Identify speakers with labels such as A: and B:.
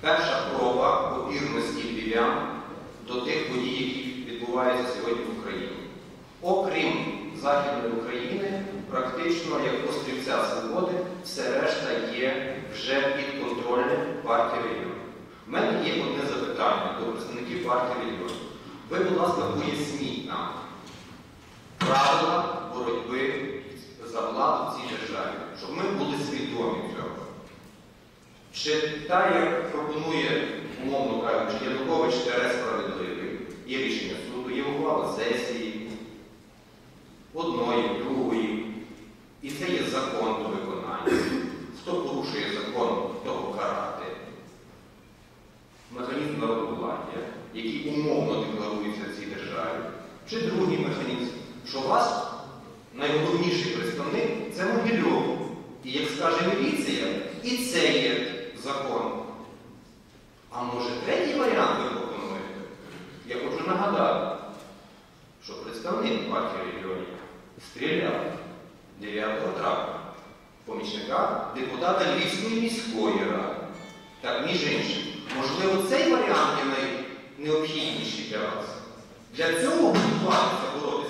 A: перша проба повірності львів'ян до тих подій, які відбуваються сьогодні в Україні. Окрім Західної України, практично як острівця свободи, все решта є вже підконтрольним партії регіону. У мене є одне запитання до представників партії регіону. Ви, будь ласка, поясніть нам правила боротьби за владу в цій державі, щоб ми були свідомі цього. Чи так, як пропонує, умовно кажучи, Янукович Терес справедливий, є рішення суду, є ухвала сесії, одної, другої, і це є закон до виконання. Хто порушує закон, того карати. Механізм народовладдя, який умовно декларується в цій державі. Чи другий механізм, що у вас найголовніший представник це Могильов. І як скаже міліція, і це є хочу що представник партії регіонів стріляв 9 травня помічника депутата Львівської міської ради. Так, між іншим, можливо, цей варіант є найнеобхідніший для вас. Для цього готуватися боротися